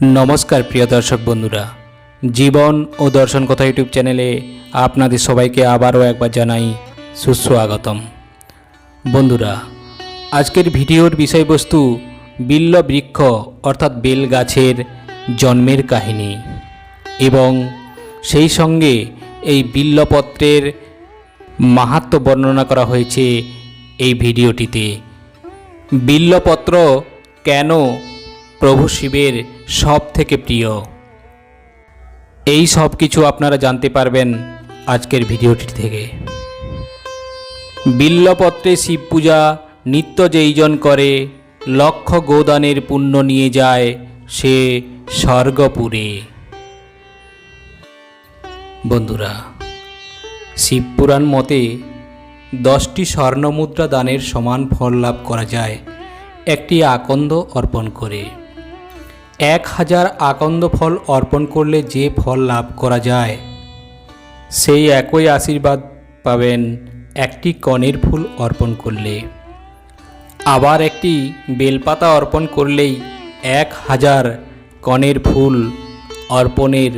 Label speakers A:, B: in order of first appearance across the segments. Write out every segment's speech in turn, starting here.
A: নমস্কার প্রিয় দর্শক বন্ধুরা। জীবন ও দর্শন কথা ইউটিউব চ্যানেলে আপনাদের সবাইকে আবারও একবার জানাই সুস্বাগতম। বন্ধুরা, আজকের ভিডিওর বিষয়বস্তু বিল্ল বৃক্ষ অর্থাৎ বেল গাছের জন্মের কাহিনী এবং সেই সঙ্গে এই বিল্লপত্রের মাহাত্ম বর্ণনা করা হয়েছে এই ভিডিওটিতে। বিল্লপত্র কেন প্রভু শিবের সব থেকে প্রিয়। এই সব কিছু আপনারা জানতে পারবেন আজকের ভিডিওটি থেকে। বিল্লপত্রে শিব পূজা, নিত্য যেইজন করে, লক্ষ গোদানের পুণ্য নিয়ে যায় সে স্বর্গপুরে। বন্ধুরা শিবপুরাণ মতে দশটি স্বর্ণমুদ্রা দানের সমান ফল লাভ করা যায়, একটি আকন্দ অর্পণ করে। এক হাজার আকন্দ ফল অর্পণ করলে যে ফল লাভ করা যায়, সেই একই আশীর্বাদ পাবেন একটি কনের ফুল অর্পণ করলে। আবার একটি বেলপাতা অর্পণ করলেই এক হাজার কনের ফুল অর্পণের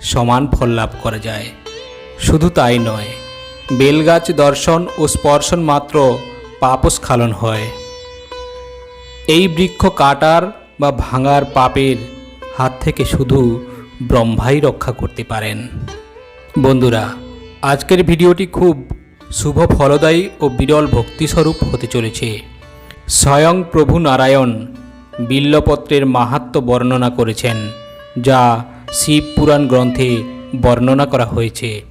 A: সমান ফল লাভ করা যায়। শুধু তাই নয়, বেলগাছ দর্শন ও স্পর্শন মাত্র পাপস্খালন হয়। এই বৃক্ষ কাটার বা ভাঙার পাপের হাত থেকে শুধু ব্রহ্মাই রক্ষা করতে পারেন। বন্ধুরা, আজকের ভিডিওটি খুব শুভ ফলদায়ী ও বিরল ভক্তিস্বরূপ হতে চলেছে। স্বয়ং প্রভু নারায়ণ বিল্লপত্রের মাহাত্ম বর্ণনা করেছেন, যা শিব পুরাণ গ্রন্থে বর্ণনা করা হয়েছে।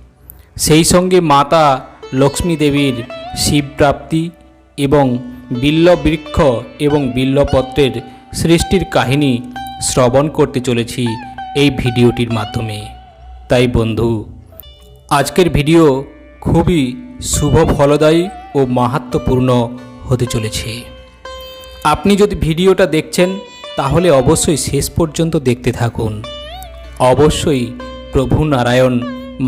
A: সেই সঙ্গে মাতা লক্ষ্মী দেবীর শিবপ্রাপ্তি এবং বিল্লবৃক্ষ এবং বিল্লপত্রের সৃষ্টির কাহিনী শ্রবণ করতে চলেছি এই ভিডিওটির মাধ্যমে। তাই বন্ধু, আজকের ভিডিও খুবই শুভ ফলদায়ী ও মাহাত্মপূর্ণ হতে চলেছে। আপনি যদি ভিডিওটা দেখছেন, তাহলে অবশ্যই শেষ পর্যন্ত দেখতে থাকুন। অবশ্যই প্রভু নারায়ণ,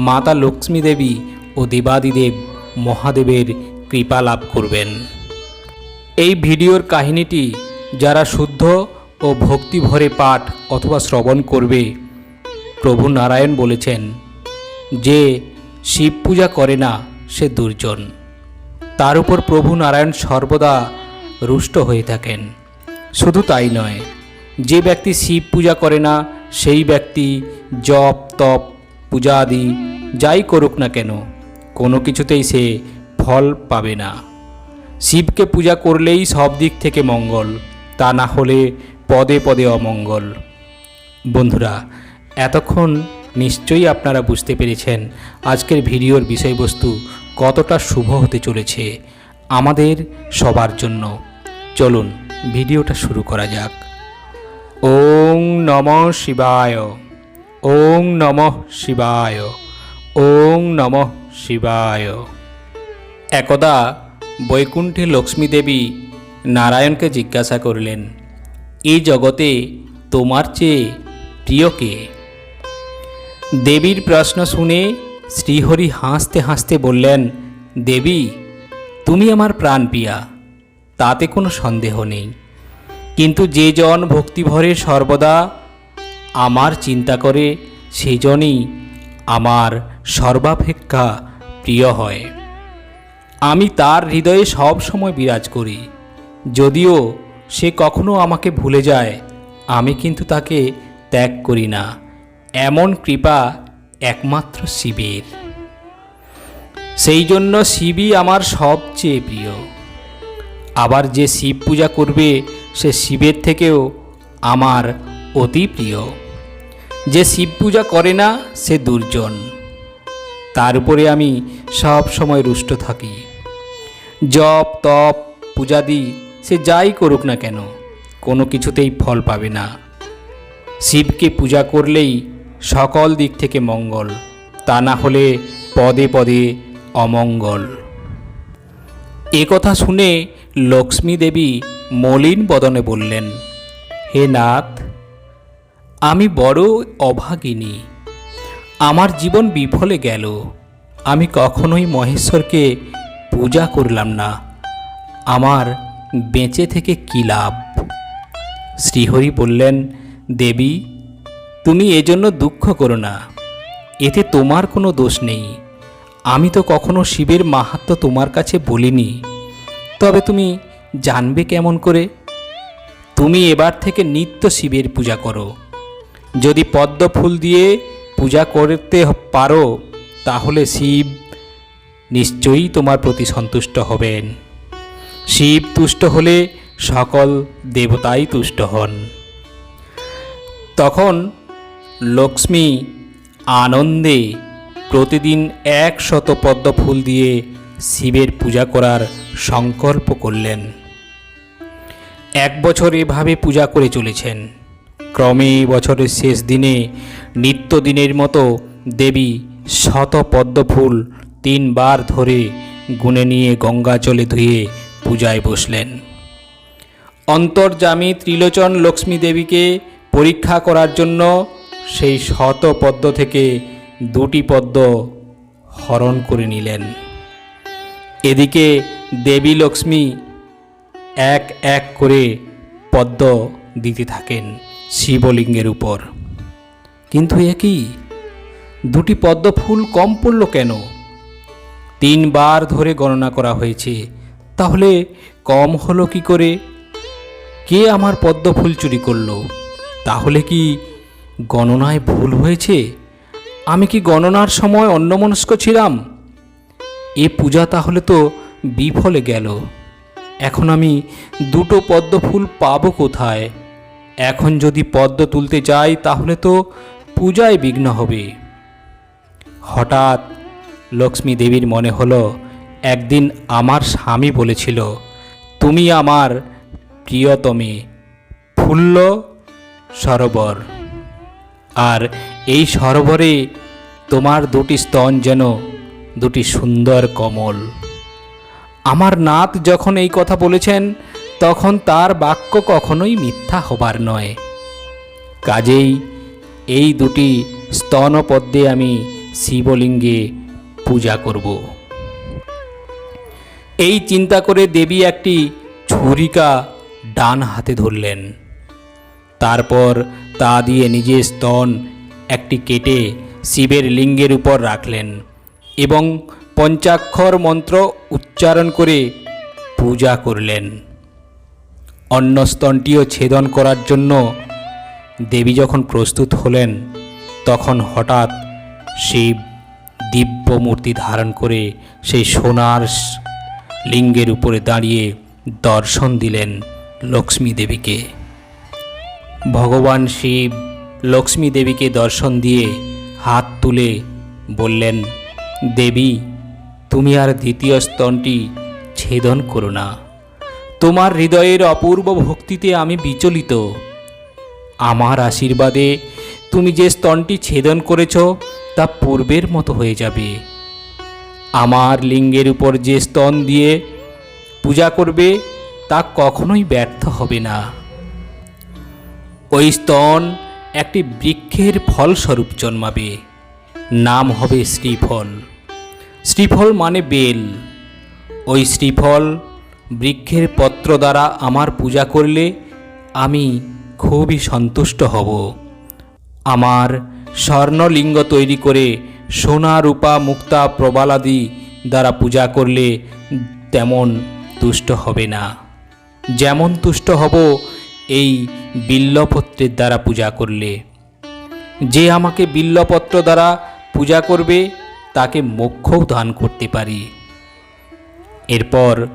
A: মাতা লক্ষ্মী দেবী ও দেবাদিদেব মহাদেবের কৃপা লাভ করবেন। এই ভিডিওর কাহিনীটি যারা শুদ্ধ ও ভক্তি ভরে পাঠ অথবা শ্রবণ করবে, প্রভু নারায়ণ বলেছেন, যে শিব পূজা করে না, সে দুর্জন। তার উপর প্রভু নারায়ণ সর্বদা রুষ্ট হয়ে থাকেন। শুধু তাই নয়, যে ব্যক্তি শিব পূজা করে না, সেই ব্যক্তি জপ, তপ, পূজা আদি যাই করুক না কেন, কোনো কিছুতেই সে ফল পাবে না। শিবকে পূজা করলেই সব দিক থেকে মঙ্গল তা না হলে পদে পদে অমঙ্গল। বন্ধুরা, এতক্ষণ নিশ্চয়ই আপনারা বুঝতে পেরেছেন আজকের ভিডিওর বিষয়বস্তু কতটা শুভ হতে চলেছে আমাদের সবার জন্য। চলুন, ভিডিওটা শুরু করা যাক। ওং নম শিবায়। ওং নম শিবায়। ওং নম শিবায়। একদা বৈকুণ্ঠে লক্ষ্মী দেবী নারায়ণকে জিজ্ঞাসা করলেন এই জগতে তোমার চেয়ে প্রিয় কে? দেবীর প্রশ্ন শুনে শ্রীহরি হাসতে হাসতে বললেন, দেবী, তুমি আমার প্রাণ পিয়া, তাতে কোনো সন্দেহ নেই। কিন্তু যে জন ভক্তিভরে সর্বদা আমার চিন্তা করে সেজনই আমার সর্বাপেক্ষা প্রিয় হয়। আমি তার হৃদয়ে সব সময় বিরাজ করি। যদিও সে কখনো আমাকে ভুলে যায়, আমি কিন্তু তাকে ত্যাগ করি না। এমন কৃপা একমাত্র শিবের। সেই জন্য শিবই আমার সবচেয়ে প্রিয়। আবার যে শিব পূজা করবে, সে শিবের থেকেও আমার অতি প্রিয়। যে শিব পূজা করে না, সে দুর্জন। তার উপরে আমি সব সময় রুষ্ট থাকি। জপ, তপ, পূজাদি সে যাই করুক না কেন, কোনো কিছুতেই ফল পাবে না। শিবকে পূজা করলেই সকল দিক থেকে মঙ্গল, তা না হলে পদে পদে অমঙ্গল। এ কথা শুনে লক্ষ্মী দেবী মলিন বদনে বললেন, হে নাথ, আমি বড় অভাগিনী। আমার জীবন বিফলে গেল। আমি কখনোই মহেশ্বরকে পূজা করলাম না। আমার বেঁচে থেকে কী লাভ? শ্রীহরি বললেন, দেবী, তুমি এজন্য দুঃখ করো না। এতে তোমার কোনো দোষ নেই। আমি তো কখনো শিবের মাহাত্ম্য তোমার কাছে বলিনি। তবে তুমি জানবে কেমন করে? তুমি এবার থেকে নিত্য শিবের পূজা করো। যদি পদ্ম ফুল দিয়ে পূজা করতে পারো, তাহলে শিব নিশ্চয়ই তোমার প্রতি সন্তুষ্ট হবেন। শিব তুষ্ট হলে সকল দেবতাই তুষ্ট হন। তখন লক্ষ্মী আনন্দে প্রতিদিন এক শত পদ্ম ফুল দিয়ে শিবের পূজা করার সংকল্প করলেন। এক বছর এভাবে পূজা করে চলেছেন। ক্রমে বছরের শেষ দিনে নিত্যদিনের মতো দেবী শত পদ্ম ফুল তিনবার ধরে গুনে নিয়ে গঙ্গা জলে ধুয়ে পূজায় বসলেন। অন্তর্জামী ত্রিলোচন লক্ষ্মী দেবীকে পরীক্ষা করার জন্য সেই শত পদ্ম থেকে দুটি পদ্ম হরণ করে নিলেন। এদিকে দেবী লক্ষ্মী এক এক করে পদ্ম দিতে থাকেন শিবলিঙ্গের উপর। কিন্তু একই দুটি পদ্ম ফুল কম পড়ল কেন? তিনবার ধরে গণনা করা হয়েছে তাহলে কম হলো কি করে? কে আমার পদ্ম ফুল চুরি করল? তাহলে কি গণনায় ভুল হয়েছে? আমি কি গণনার সময় অন্যমনস্ক ছিলাম? এ পূজা তাহলে তো বিফলে গেল। এখন আমি দুটো পদ্ম ফুল পাবো কোথায়? এখন যদি পদ্ম তুলতে যাই তাহলে তো পূজায় বিঘ্ন হবে। হঠাৎ লক্ষ্মী দেবীর মনে হলো একদিন আমার স্বামী বলেছিল, তুমি আমার প্রিয়তমে ফুল্ল সরোবর। আর এই সরোবরে তোমার দুটি স্তন যেন দুটি সুন্দর কমল। আমার নাত যখন এই কথা বলেছেন, তখন তার বাক্য কখনোই মিথ্যা হবার নয়। কাজেই এই দুটি স্তনপদ্মে আমি শিবলিঙ্গে পূজা করব। এই চিন্তা করে দেবী একটি ছুরিকা ডান হাতে ধরলেন। তারপর তা দিয়ে নিজের স্তন একটি কেটে শিবের লিঙ্গের উপর রাখলেন এবং পঞ্চাক্ষর মন্ত্র উচ্চারণ করে পূজা করলেন। অন্য স্তনটিও ছেদন করার জন্য দেবী যখন প্রস্তুত হলেন, তখন হঠাৎ শিব দিব্য মূর্তি ধারণ করে সেই সোনার লিঙ্গের উপরে দাঁড়িয়ে দর্শন দিলেন লক্ষ্মী দেবীকে। ভগবান শিব লক্ষ্মী দেবীকে দর্শন দিয়ে হাত তুলে বললেন, দেবী, তুমি আর দ্বিতীয় স্তনটি ছেদন করো না। তোমার হৃদয়ের অপূর্ব ভক্তিতে আমি বিচলিত। আমার আশীর্বাদে তুমি যে স্তনটি ছেদন করেছ তা পূর্বের মতো হয়ে যাবে। আমার লিঙ্গের উপর যে স্তন দিয়ে পূজা করবে, তা কখনোই ব্যর্থ হবে না। ওই স্তন একটি বৃক্ষের ফলস্বরূপ জন্মাবে। নাম হবে শ্রীফল। শ্রীফল মানে বেল। ওই শ্রীফল বৃক্ষের পত্র দ্বারা আমার পূজা করলে আমি খুবই সন্তুষ্ট হব। আমার স্বর্ণলিঙ্গ তৈরি করে সোনা, রূপা, মুক্তা, প্রবালাদি দ্বারা পূজা করলে তেমন তুষ্ট হবে না। যেমন তুষ্ট হব, এই বিল্লপত্রের দ্বারা পূজা করলে। যে আমাকে বিল্লপত্র দ্বারা পূজা করবে, তাকে মোক্ষও দান করতে পারি। এরপর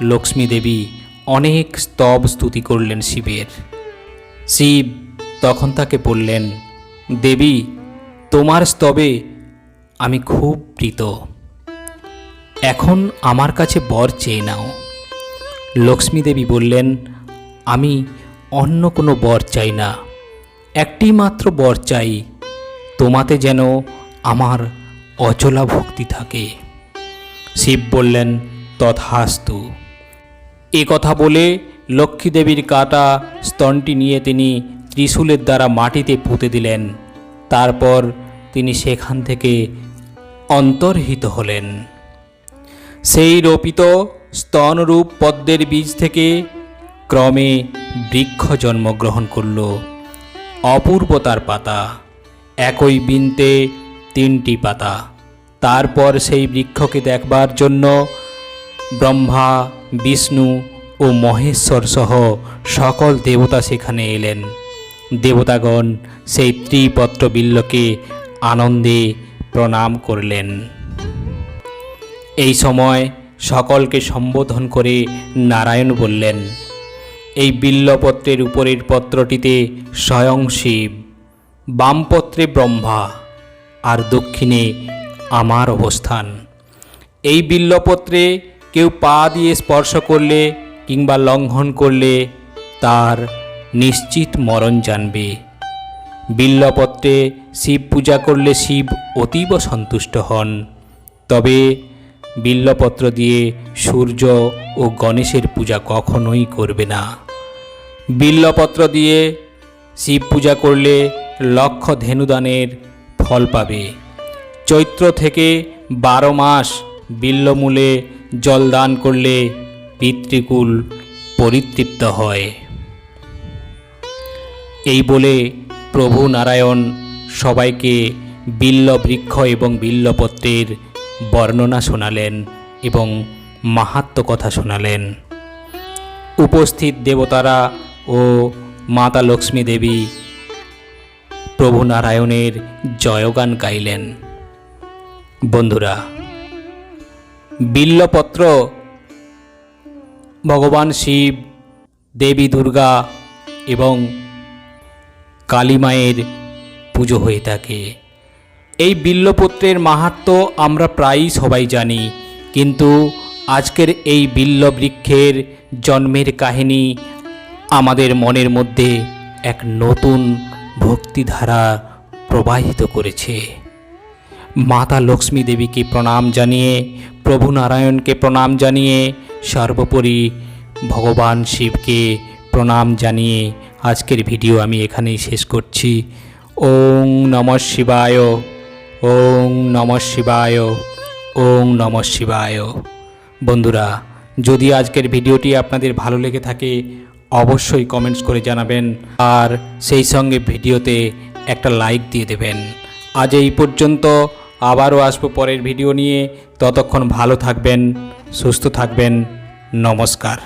A: লক্ষ্মী দেবী অনেক স্তব স্তুতি করলেন শিবের। শিব তখন তাকে বললেন, দেবী, তোমার স্তবে আমি খুব প্রীত। এখন আমার কাছে বর চেয়ে নাও। লক্ষ্মী দেবী বললেন, আমি অন্য কোনো বর চাই না, একটি মাত্র বর চাই, তোমাতে যেন আমার অচলা ভক্তি থাকে। শিব বললেন, তথাস্তু। এ কথা বলে লক্ষ্মী দেবীর কাটা স্তনটি নিয়ে তিনি ত্রিশূলের দ্বারা মাটিতে পুঁতে দিলেন। তারপর তিনি সেখান থেকে অন্তর্হিত হলেন। সেই রোপিত স্তনরূপ পদ্মের বীজ থেকে ক্রমে বৃক্ষ জন্মগ্রহণ করল। অপূর্বতার পাতা, একই বিনতে তিনটি পাতা। তারপর সেই বৃক্ষকে দেখবার জন্য ব্রহ্মা, বিষ্ণু ও মহেশ্বর সহ সকল দেবতা সেখানে এলেন। দেবতাগণ সেই ত্রিপত্র বিল্লকে আনন্দে প্রণাম করলেন। এই সময় সকলকে সম্বোধন করে নারায়ণ বললেন, এই বিল্লপত্রের উপরের পত্রটিতে স্বয়ং শিব, বামপত্রে ব্রহ্মা, আর দক্ষিণে আমার অবস্থান। এই বিল্লপত্রে কেউ পা দিয়ে স্পর্শ করলে কিংবা লঙ্ঘন করলে তার নিশ্চিত মরণ জানবে। বিল্লপত্রে শিব পূজা করলে শিব অতীব সন্তুষ্ট হন। তবে বিল্লপত্র দিয়ে সূর্য ও গণেশের পূজা কখনোই করবে না। বিল্লপত্র দিয়ে শিব পূজা করলে লক্ষ ধেনুদানের ফল পাবে। চৈত্র থেকে বারো মাস বিল্লমূলে জলদান করলে পিতৃকুল পরিতৃপ্ত হয়। এই বলে প্রভু নারায়ণ সবাইকে বিল্ল বৃক্ষ এবং বিল্লপত্রের বর্ণনা শোনালেন এবং মাহাত্ম কথা শোনালেন। উপস্থিত দেবতারা ও মাতা লক্ষ্মী দেবী প্রভু নারায়ণের জয়গান গাইলেন। বন্ধুরা, বিল্লপত্র ভগবান শিব, দেবী দুর্গা এবং কালী মায়ের পুজো হয়ে থাকে। এই বিল্লপত্রের মাহাত্ম আমরা প্রায়ই সবাই জানি, কিন্তু আজকের এই বিল্ল বৃক্ষের জন্মের কাহিনী আমাদের মনের মধ্যে এক নতুন ভক্তিধারা প্রবাহিত করেছে। মাতা লক্ষ্মী দেবীকে প্রণাম জানিয়ে, প্রভু নারায়ণকে প্রণাম জানিয়ে, সর্বোপরি ভগবান শিবকে প্রণাম জানিয়ে আজকের ভিডিও আমি এখানেই শেষ করছি। ওং নম শিবায় ওং নম শিবায় ওং নম শিবায়। বন্ধুরা, যদি আজকের ভিডিওটি আপনাদের ভালো লেগে থাকে, অবশ্যই কমেন্টস করে জানাবেন আর সেই সঙ্গে ভিডিওতে একটা লাইক দিয়ে দেবেন। আজ এই পর্যন্ত, আবারও আসব পরের ভিডিও নিয়ে। ততক্ষণ ভালো থাকবেন, সুস্থ থাকবেন, নমস্কার।